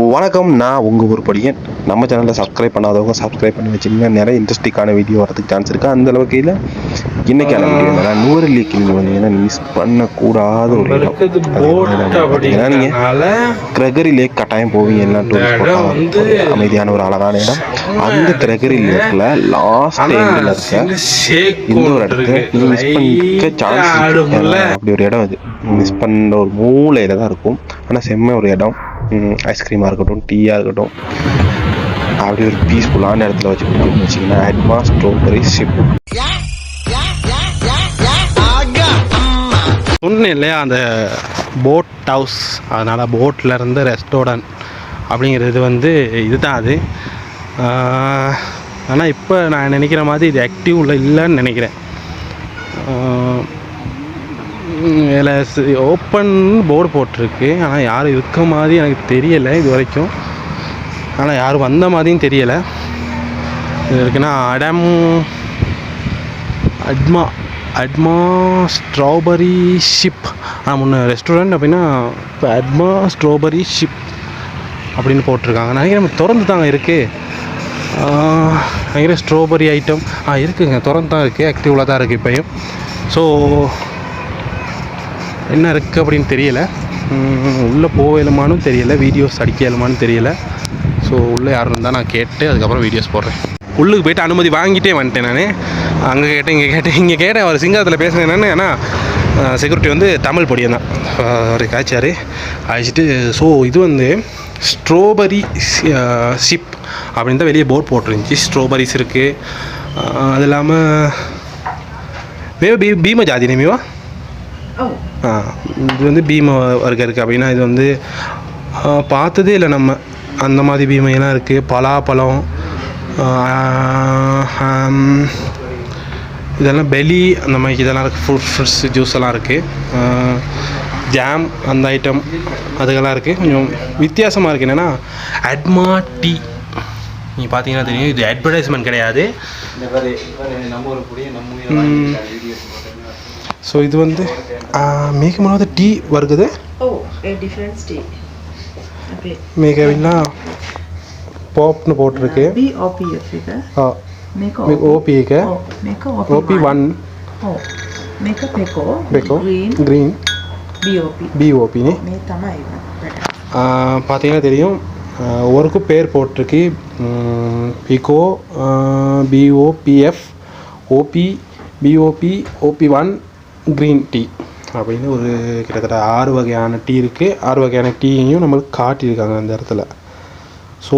வணக்கம் நான் உங்கள் ஊர் படியன். நம்ம சேனலை சப்ஸ்கிரைப் பண்ணாதவங்க சப்ஸ்கிரைப் பண்ணி வச்சிங்கன்னா நிறைய இன்ட்ரெஸ்டிங்கான வீடியோ வரதுக்கு சான்ஸ் இருக்குது அந்த அளவுக்கு இல்லை. இன்றைக்கான வீடியோ என்னன்னா நூறு கிளம்பி வந்தீங்கன்னா மிஸ் பண்ணக்கூடாத ஒரு இடம். பார்த்தீங்கன்னா நீங்கள் கிரகரி லேக் கட்டாயம் போவீங்க. எல்லாம் டூரிஸ்ட் அமைதியான ஒரு அழகான இடம். அந்த கிரகரி லேக்கில் லாஸ்ட் எண்டில் இருக்க சின்ன ஷேக் இந்த ஒரு ஒன்று இடத்த இருக்கு. நீ மிஸ் பண்ணிக்க சான்ஸ். அப்படி ஒரு இடம் அது. மிஸ் பண்ண ஒரு மூலையில் தான் இருக்கும். ஆனால் செம்ம ஒரு இடம். ஐஸ்கிரீமாக இருக்கட்டும் டீயாக இருக்கட்டும் அப்படி ஒரு பீஸ்ஃபுல்லான இடத்துல வச்சு கொடுக்கணும்னு வச்சிங்கன்னா அட்வான்ஸ் ஸ்ட்ராபெரி ஷிப் சொன்னேன் இல்லையா அந்த போட் ஹவுஸ் அதனால் போட்டில் இருந்து ரெஸ்டாரண்ட் அப்படிங்கிறது வந்து இதுதான் அது. ஆனால் இப்போ நான் நினைக்கிற மாதிரி இது ஆக்டிவில் இல்லைன்னு நினைக்கிறேன். இதில் ஓப்பன் போர்டு போட்டிருக்கு. ஆனால் யாரும் இருக்க மாதிரி எனக்கு தெரியலை இது வரைக்கும் ஆனால் யாரும் வந்த மாதிரியும் தெரியலை. இது இருக்குன்னா அடம் அட்மா அட்மா ஸ்ட்ராபெரி ஷிப் ஆனால் முன்ன ரெஸ்டாரண்ட் அப்படின்னா இப்போ அட்மா ஸ்ட்ராபெரி ஷிப் அப்படின்னு போட்டிருக்காங்க. நினைக்கிறேன் திறந்து தாங்க இருக்குது நினைக்கிறேன் ஸ்ட்ராபெரி ஐட்டம் ஆ இருக்குங்க. திறந்து தான் இருக்குது ஆக்டிவில் தான் இருக்குது இப்போயும். ஸோ என்ன இருக்குது அப்படின்னு தெரியலை. உள்ளே போகலுமானும் தெரியலை. வீடியோஸ் அடிக்கலுமான்னு தெரியலை. ஸோ உள்ளே யாரும் இருந்தால் நான் கேட்டு அதுக்கப்புறம் வீடியோஸ் போடுறேன். உள்ளுக்கு போயிட்டு அனுமதி வாங்கிட்டே வந்துட்டேன் நான். அங்கே கேட்டேன் இங்கே கேட்டேன் இங்கே கேட்டேன். அவர் சிங்காரத்தில் பேசுனேன் என்னன்னு ஏன்னா செக்யூரிட்டி வந்து தமிழ் பொடியன் தான். அவர் காய்ச்சார். அழைச்சிட்டு ஸோ இது வந்து ஸ்ட்ராபெரி ஷிப் அப்படின்னு தான் வெளியே போர்ட் போட்டிருந்துச்சி. ஸ்ட்ராபெரிஸ் இருக்குது அது இல்லாமல் மேவா பீ பீம ஜாதி நேமிவா இது வந்து பீம வர்க்கம் இருக்குது அப்படின்னா இது வந்து பார்த்ததே இல்லை நம்ம. அந்த மாதிரி பீமையெல்லாம் இருக்குது பலாப்பழம் இதெல்லாம் பெலி அந்த மாதிரி இதெல்லாம் இருக்குது ஃப்ரூட் ஃப்ரூட்ஸ் ஜூஸ் எல்லாம் இருக்குது ஜாம் அந்த ஐட்டம் அதுக்கெல்லாம் இருக்குது கொஞ்சம் வித்தியாசமாக இருக்குது என்னென்னா அட்மா டீ நீங்கள் பார்த்தீங்கன்னா தெரியும். இது அட்வர்டைஸ்மெண்ட் கிடையாது. ஸோ இது வந்து மேகமனாவது டீ வருகுது. Oh, a different state. Okay. மேகவில்லா பாப்னு போட்டிருக்கு. ಇದೆ. ஓபிக்கு ஓபி ஒன். Pekoe green. பிஓபின்னு. பார்த்தீங்கன்னா தெரியும். ஆஹ் ஒருக்கும் பேர் போட்டிருக்கு. Pekoe BOPF OP BOP OP one green tea அப்படின்னு ஒரு கிட்டத்தட்ட ஆறு வகையான டீ இருக்குது ஆறு வகையான டீயையும் நம்மளுக்கு காட்டியிருக்காங்க அந்த இடத்துல. ஸோ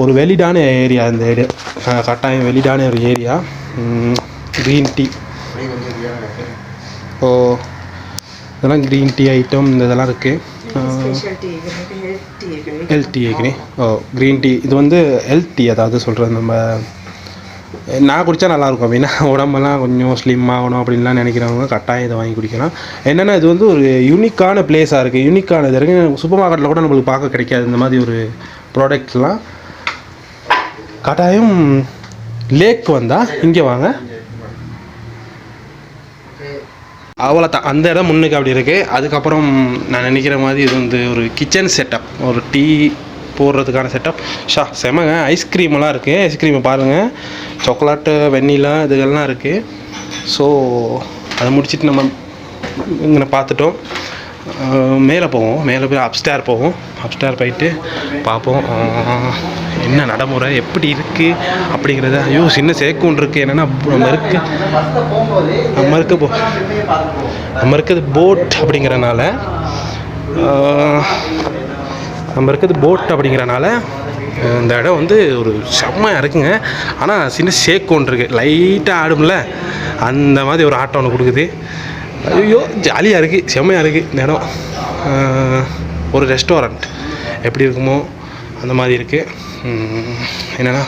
ஒரு வெளிடான ஏரியா இந்த ஏரியா கட்டாயம் வெளிடான ஒரு ஏரியா க்ரீன் டீ ஓ இதெல்லாம் க்ரீன் டீ ஐட்டம் இந்த இதெல்லாம் இருக்குது? ஹெல்த் டீ ஏற்கனவே ஓ க்ரீன் டீ இது வந்து ஹெல்த் டீ அதாவது சொல்கிறது நம்ம நான் குடித்தா நல்லாயிருக்கும் அப்படின்னா உடம்பெல்லாம் கொஞ்சம் ஸ்லிம் ஆகணும் அப்படின்லாம் நினைக்கிறவங்க கட்டாயம் இதை வாங்கி குடிக்கலாம். என்னென்னா இது வந்து ஒரு யூனிக்கான பிளேஸாக இருக்குது யூனிக்கான இது இருக்குது சூப்பர் மார்க்கெட்டில் கூட நம்மளுக்கு பார்க்க கிடைக்காது இந்த மாதிரி ஒரு ப்ராடக்ட்லாம் கட்டாயம் லேக் வந்தால் இங்கே வாங்க. அவ்வளோதான் அந்த இடம் முன்னுக்கு அப்படி இருக்குது அதுக்கப்புறம் நான் நினைக்கிற மாதிரி இது வந்து ஒரு கிச்சன் செட்டப் ஒரு டீ போடுறதுக்கான செட்டப் ஷா செமங்க ஐஸ்கிரீமெல்லாம் இருக்குது ஐஸ்கிரீமை பாருங்கள் சாக்லேட்டு வெண்ணிலா இதுகள்லாம் இருக்குது ஸோ அதை முடிச்சுட்டு நம்ம இங்கே பார்த்துட்டோம் மேலே போவோம். மேலே போய் அப்ஸ்டேர் போவோம். அப்ஸ்டேர் போயிட்டு பார்ப்போம் என்ன நடைமுறை? எப்படி இருக்குது அப்படிங்கிறத. ஐயோ சின்ன சேக்கூன் இருக்குது என்னென்னா நம்ம இருக்கு. நம்ம இருக்க போ. நம்ம இருக்கிறது போட் அப்படிங்கிறனால நம்ம இருக்கிறது போட் அப்படிங்கிறனால இந்த இடம் வந்து ஒரு செம்மையாக இருக்குங்க. ஆனால் சின்ன ஷேக் ஒன்று இருக்குது லைட்டாக ஆடும்ல. அந்த மாதிரி ஒரு ஆட்டம் ஒன்று கொடுக்குது. ஐயோ ஜாலியாக இருக்குது செம்மையாக இருக்குது இந்த இடம். ஒரு ரெஸ்டாரண்ட் எப்படி இருக்குமோ அந்த மாதிரி இருக்குது என்னென்னா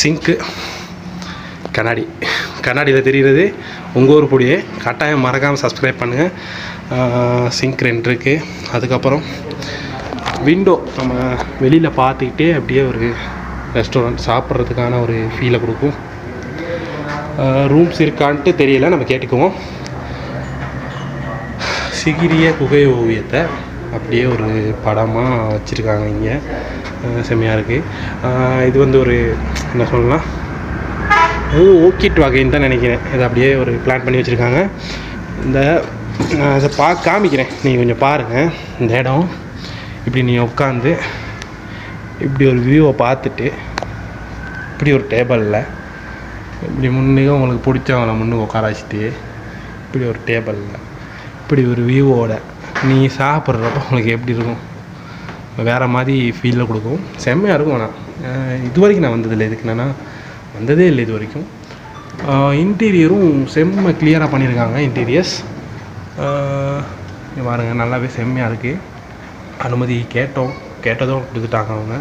சிங்க்கு கண்ணாடி. கண்ணாடியில் தெரிகிறது உங்கள் ஊர் பொடியே. கட்டாயம் மறக்காமல் சப்ஸ்கிரைப் பண்ணுங்கள் சிங்க் ரெண்டு இருக்குது அதுக்கப்புறம் விண்டோ நம்ம வெளியில் பார்த்துக்கிட்டே அப்படியே ஒரு ரெஸ்டாரண்ட் சாப்பிட்றதுக்கான ஒரு ஃபீலை கொடுக்கும். ரூம்ஸ் இருக்கான்ட்டு தெரியல நம்ம கேட்டுக்குவோம். சிகிரிய குகை ஓவியத்தை அப்படியே ஒரு படமாக வச்சுருக்காங்க இங்கே. செம்மையாக இருக்குது இது வந்து ஒரு என்ன சொல்லலாம்? அது ஓக்கிட் வகைன்னு தான் நினைக்கிறேன். இதை அப்படியே ஒரு பிளான் பண்ணி வச்சுருக்காங்க. இந்த நான் இதை பா காமிக்கிறேன். நீங்கள் கொஞ்சம் பாருங்கள் இந்த இடம் இப்படி நீ உட்காந்து இப்படி ஒரு வியூவை பார்த்துட்டு இப்படி ஒரு டேபிளில் இப்படி முன்னுக்கு உங்களுக்கு பிடிச்சவங்கள முன்னுக்கு உட்கார வச்சுட்டு இப்படி ஒரு டேபிளில் இப்படி ஒரு வியூவோட நீ சாப்பிட்றப்ப உங்களுக்கு எப்படி இருக்கும்? வேறு மாதிரி ஃபீலில் கொடுக்கும். செம்மையாக இருக்கும் ஆனால் இது வரைக்கும் நான் வந்ததில்லை. இதுக்கு என்னென்னா வந்ததே இல்லை இது வரைக்கும். இன்டீரியரும் செம்ம கிளியராக பண்ணியிருக்காங்க இன்டீரியர்ஸ் பாருங்கள் நல்லாவே செம்மையாக இருக்குது அனுமதி கேட்டோம் கேட்டதும் கொடுத்துட்டாங்க அவங்க.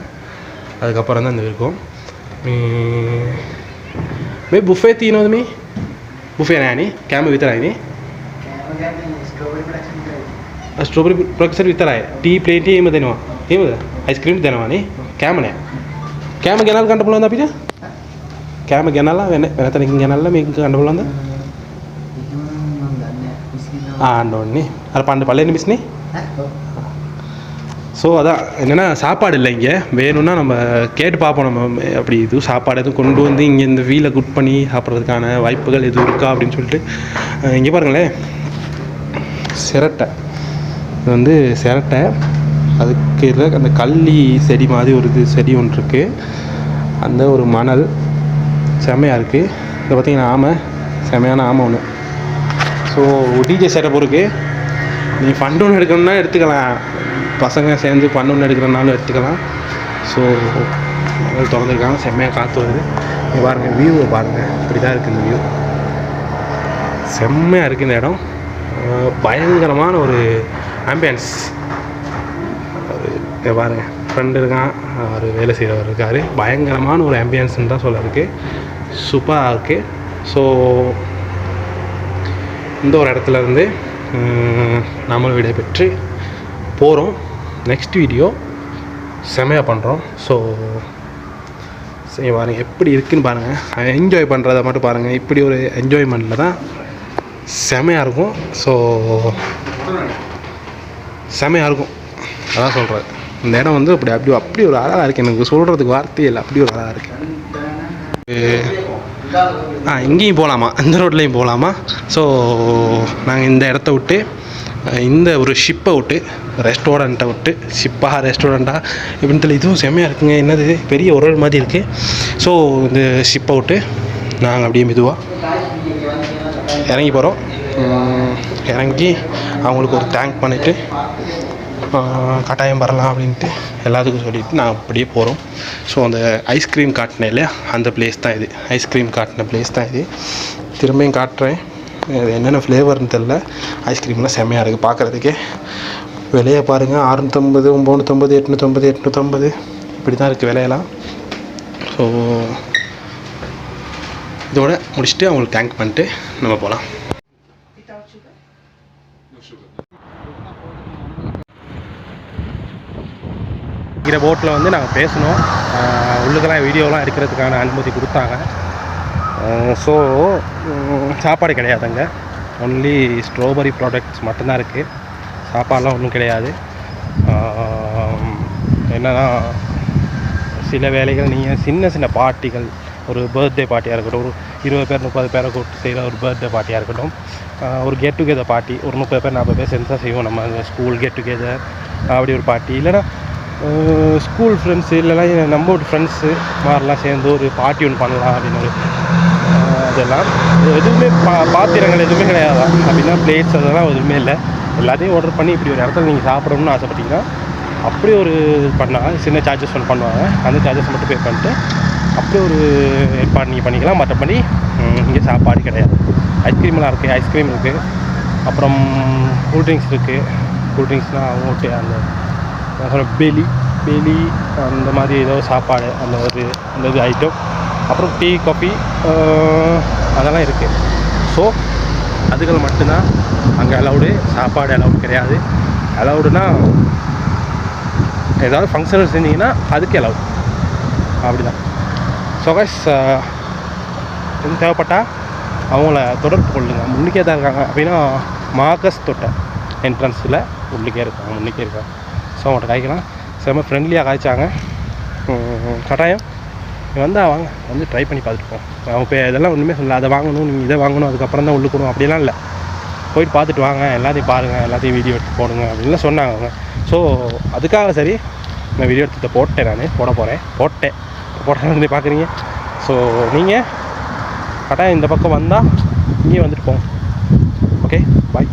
அதுக்கப்புறம் தான் இந்த இருக்கும் మే బుఫే తినోది మీ బుఫేనా అని క్యామ్ వితరా ఇది స్ట్రాబెరీ ప్రొఫెసర్ వితరా టీ ప్లేన్ టీ ఏమి తినవా ఏమి ఐస్ క్రీమ్ తినవా అని క్యామ్నే క్యామ్ గెనాలి గంటపులో ఉందా పిజా క్యామ్ గెనాలా వెన వెనతనికి గెనాలా మీకు గంటపులో ఉందా అండి అలా పండు పళ్ళు ఎన్ని మిస్ని ஸோ அதான் என்னென்னா சாப்பாடு இல்லை இங்கே. வேணும்னா நம்ம கேட்டு பார்ப்போம். நம்ம அப்படி எதுவும் சாப்பாடு எதுவும் கொண்டு வந்து இங்கே இந்த வீலை குக் பண்ணி சாப்பிட்றதுக்கான வாய்ப்புகள் எதுவும் இருக்கா அப்படின்னு சொல்லிட்டு இங்கே பாருங்களேன். சிரட்டை. இது வந்து சிரட்டை. அதுக்கு இருக்க அந்த கள்ளி செடி மாதிரி ஒரு இது செடி ஒன்று இருக்குது அந்த ஒரு மணல் செமையாக இருக்குது இதை பார்த்தீங்கன்னா ஆமை செமையான ஆமை ஒன்று ஸோ டிஜே செட்டப் இருக்கு. நீ ஃபண்ட் ஒன்று எடுக்கணும்னா எடுத்துக்கலாம். பசங்க சேர்ந்து ஃபண்ட் எடுக்கிறனாலும் எடுத்துக்கலாம். ஸோ திறந்துருக்காங்க. செம்மையாக காற்று வருது. இங்கே பாருங்கள் வியூவை பாருங்கள் இப்படி தான் இருக்குது இந்த வியூ செம்மையாக இருக்குது இந்த இடம். பயங்கரமான ஒரு ஆம்பியன்ஸ் இங்கே பாருங்கள் ஃப்ரெண்டு இருக்கான். அவர் வேலை செய்கிறவர் இருக்கார். பயங்கரமான ஒரு ஆம்பியன்ஸ்னு தான் சொல்ல இருக்கு. சூப்பராக இருக்குது ஸோ இந்த ஒரு இடத்துல இருந்து நாமளும் விடைபெற்று போகிறோம் நெக்ஸ்ட் வீடியோ செமையாக பண்ணுறோம் ஸோ சரி பாருங்கள் எப்படி இருக்குதுன்னு பாருங்கள் என்ஜாய் பண்ணுறத மட்டும் பாருங்கள் இப்படி ஒரு என்ஜாய்மெண்ட்டில் தான் செமையாக இருக்கும். ஸோ செமையாக இருக்கும். அதான் சொல்கிறேன் இந்த இடம் வந்து அப்படி அப்படி அப்படி ஒரு அழகாக இருக்குது எனக்கு சொல்கிறதுக்கு வார்த்தையே இல்லை. அப்படி ஒரு அழகாக இருக்குது ஆ இங்கேயும் போகலாமா இந்த ரோட்லேயும் போகலாமா ஸோ நாங்கள் இந்த இடத்த விட்டு இந்த ஒரு ஷிப்பை விட்டு ரெஸ்டாரண்ட்டை விட்டு ஷிப்பாக ரெஸ்டாரண்ட்டாக இப்படின்னு தெரியல. இதுவும் செம்மையாக இருக்குங்க. என்னது? பெரிய உரல் மாதிரி இருக்குது ஸோ இந்த ஷிப்பை விட்டு நாங்கள் அப்படியே மெதுவாக இறங்கி போகிறோம் இறங்கி அவங்களுக்கு ஒரு தேங்க் பண்ணிவிட்டு கட்டாயம் வரலாம் அப்படின்ட்டு எல்லாத்துக்கும் சொல்லிவிட்டு நான் அப்படியே போகிறோம் ஸோ அந்த ஐஸ்கிரீம் காட்டினேன் இல்லையா? அந்த பிளேஸ் தான் இது. ஐஸ்கிரீம் காட்டின பிளேஸ் தான் இது. திரும்பியும் காட்டுறேன். என்னென்ன ஃப்ளேவர்னு தெரில ஐஸ்கிரீம்லாம் செம்மையாக இருக்குது பார்க்குறதுக்கே விலையை பாருங்கள் அறுநூத்தம்பது ஒம்பது எட்நூற்றம்பது எட்நூற்றம்பது இப்படி தான் இருக்குது விலையெல்லாம். ஸோ இதோட முடிச்சுட்டு அவங்களுக்கு தேங்க் பண்ணிட்டு நம்ம போகலாம் இருக்கிற போட்டில் வந்து நாங்கள் பேசினோம் உள்ளுக்கெல்லாம் வீடியோலாம் எடுக்கிறதுக்கான அனுமதி கொடுத்தாங்க. ஸோ சாப்பாடு கிடையாதுங்க. ஒன்லி ஸ்ட்ராபெரி ப்ராடக்ட்ஸ் மட்டும்தான் இருக்குது சாப்பாடெலாம் ஒன்றும் கிடையாது. என்னென்னா சில வேலைகள் நீங்கள் சின்ன சின்ன பார்ட்டிகள் ஒரு பர்த்டே பார்ட்டியாக இருக்கட்டும் ஒரு இருபது பேர் முப்பது பேரை கூப்பிட்டு செய்கிற ஒரு பர்த்டே பார்ட்டியாக இருக்கட்டும் ஒரு கெட் டுகெதர் பார்ட்டி ஒரு முப்பது பேர் நாற்பது பேர் சேர்ந்து தான் செய்வோம். நம்ம ஸ்கூல் கெட் டுகெதர் அப்படி ஒரு பார்ட்டி இல்லைன்னா ஸ்கூல் ஃப்ரெண்ட்ஸு இல்லைனா நம்ம ஃப்ரெண்ட்ஸு மாதிரிலாம் சேர்ந்து ஒரு பார்ட்டி ஒன்று பண்ணலாம் அப்படின்னு அதெல்லாம் எதுவுமே பா பாத்திரங்கள் எதுவுமே கிடையாது. அப்படின்னா பிளேட்ஸ் அதெல்லாம் எதுவுமே இல்லை. எல்லாத்தையும் ஆர்டர் பண்ணி இப்படி ஒரு இடத்துல நீங்கள் சாப்பிடணும்னு ஆசைப்பட்டீங்கன்னா அப்படி ஒரு இது பண்ணாங்க சின்ன சார்ஜஸ் ஒன்று பண்ணுவாங்க. அந்த சார்ஜஸ் மட்டும் பே பண்ணிட்டு அப்படி ஒரு ஏற்பாடு நீங்கள் பண்ணிக்கலாம். மற்றபடி இங்கே சாப்பாடு கிடையாது. ஐஸ்கிரீம்லாம் இருக்குது ஐஸ்கிரீம் இருக்குது அப்புறம் கூல்ட்ரிங்க்ஸ் இருக்குது கூல்ட்ரிங்க்ஸ்னால் அவங்க அந்த அப்புறம் பெலி பெலி அந்த மாதிரி ஏதோ சாப்பாடு அந்த ஒரு அந்த இது ஐட்டம் அப்புறம் டீ காஃபி அதெல்லாம் இருக்குது ஸோ அதுகள் மட்டும்தான் அங்கே அலௌடு சாப்பாடு அலௌடு கிடையாது. அலௌடுனா ஏதாவது ஃபங்க்ஷன் செஞ்சீங்கன்னா அதுக்கு அலௌட் அப்படிதான். ஸோ கைஸ் எதுவும் தேவைப்பட்டால் அவங்கள தொடர்பு கொள்ளுங்க. முன்னுக்கே தான் இருக்காங்க. அப்படின்னா மார்க்கஸ் தொட்டை என்ட்ரன்ஸில் உள்ளுக்கே இருக்காங்க. முன்னுக்கே இருக்காங்க. ஸோ அவங்கள்ட்ட காய்க்கலாம். செம்ம ஃப்ரெண்ட்லியாக காய்ச்சாங்க. கட்டாயம். நீ வந்தால் வாங்க. வந்து ட்ரை பண்ணி பார்த்துட்டு போம் அவங்க இப்போ இதெல்லாம் ஒன்றுமே சொல்லல. அதை வாங்கணும் நீங்கள் இதை வாங்கணும் அதுக்கப்புறம் தான் உள்ளுக்கணும். அப்படிலாம் இல்லை. போயிட்டு பார்த்துட்டு வாங்க. எல்லாத்தையும் பாருங்கள் எல்லாத்தையும் வீடியோ எடுத்து போடுங்க. அப்படின்லாம் சொன்னாங்க அவங்க. ஸோ அதுக்காக சரி நான் வீடியோ எடுத்து போட்டேன் நான். போட போகிறேன் போட்டேன். போட்டேன் பார்க்குறீங்க ஸோ நீங்கள் கட்டாயம் இந்த பக்கம் வந்தால் இங்கேயும் வந்துட்டு போங்க. Okay bye